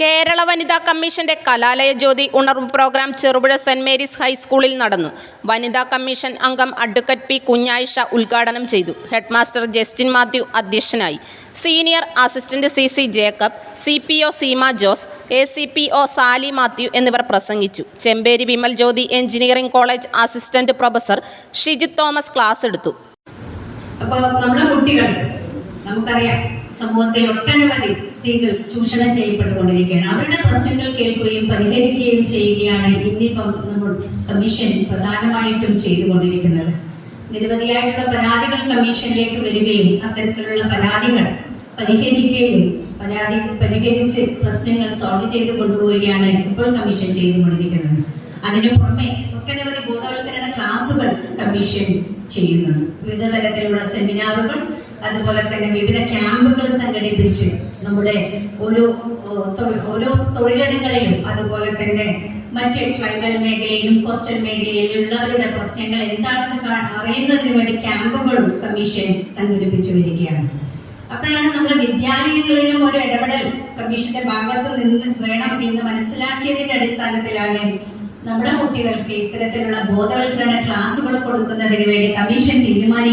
കേരള വനിതാ കമ്മീഷന്റെ കലാലയ ജ്യോതി ഉണർവ് പ്രോഗ്രാം ചെറുപുഴ സെന്റ് മേരീസ് ഹൈസ്കൂളിൽ നടന്നു. വനിതാ കമ്മീഷൻ അംഗം അഡ്വക്കറ്റ് പി കുഞ്ഞായിഷ ഉദ്ഘാടനം ചെയ്തു. ഹെഡ്മാസ്റ്റർ ജസ്റ്റിൻ മാത്യു അധ്യക്ഷനായി. Senior assistant C C Jacob C P O Seema Jose A C P O Sally Mathew എന്നിവർ പ്രസംഗിച്ചു. Chemperi Vimal Jyothi engineering college assistant professor Shijith Thomas class എടുത്തു. അപ്പോൾ നമ്മുടെ കുട്ടികൾ നമുക്കറിയാം സമൂഹത്തിൽ ഒട്ടനവധി സ്ത്രീകൾ ചൂഷണം ചെയ്യപ്പെട്ടുകൊണ്ടിരിക്കുകയാണ്. അവരുടെ പ്രശ്നങ്ങൾ കേൾക്കുകയും പരിഹരിക്കുകയും ചെയ്യുകയാണ് ഇന്നിപ്പം നമ്മൾ കമ്മീഷൻ പ്രധാനമായിട്ടും ചെയ്തുകൊണ്ടിരിക്കുന്നത്. നിരവധിയായിട്ടുള്ള പരാതികൾ കമ്മീഷനിലേക്ക് വരികയും അത്തരത്തിലുള്ള പരാതികൾ പരിഹരിക്കുകയും പരാതി പരിഹരിച്ച് പ്രശ്നങ്ങൾ സോൾവ് ചെയ്ത് കൊണ്ടുപോവുകയാണ് ഇപ്പോൾ കമ്മീഷൻ ചെയ്തുകൊണ്ടിരിക്കുന്നത്. അതിനു പുറമെ ഒട്ടനവധി ബോധവൽക്കരണ ക്ലാസുകൾ കമ്മീഷൻ ചെയ്യുന്നുണ്ട്. വിവിധ തരത്തിലുള്ള സെമിനാറുകൾ അതുപോലെ തന്നെ വിവിധ ക്യാമ്പുകൾ സംഘടിപ്പിച്ച് നമ്മുടെ ഓരോ ഓരോ തൊഴിലിടങ്ങളിലും അതുപോലെ തന്നെ മറ്റ് ട്രൈബൽ മേഖലയിലും കോസ്റ്റൽ മേഖലയിലും ഉള്ളവരുടെ പ്രശ്നങ്ങൾ എന്താണെന്ന് അറിയുന്നതിന് വേണ്ടി ക്യാമ്പുകളും കമ്മീഷൻ സംഘടിപ്പിച്ചു വരികയാണ്. അപ്പോഴാണ് നമ്മൾ വിദ്യാലയങ്ങളിലും ഒരു ഇടപെടൽ കമ്മീഷന്റെ ഭാഗത്ത് നിന്ന് വേണം എന്ന് മനസ്സിലാക്കിയതിന്റെ അടിസ്ഥാനത്തിലാണ് നമ്മുടെ കുട്ടികൾക്ക് ഇത്തരത്തിലുള്ള ബോധവൽക്കരണ ക്ലാസുകൾ കൊടുക്കുന്നതിന് വേണ്ടി കമ്മീഷൻ തീരുമാനിക്കുന്നത്.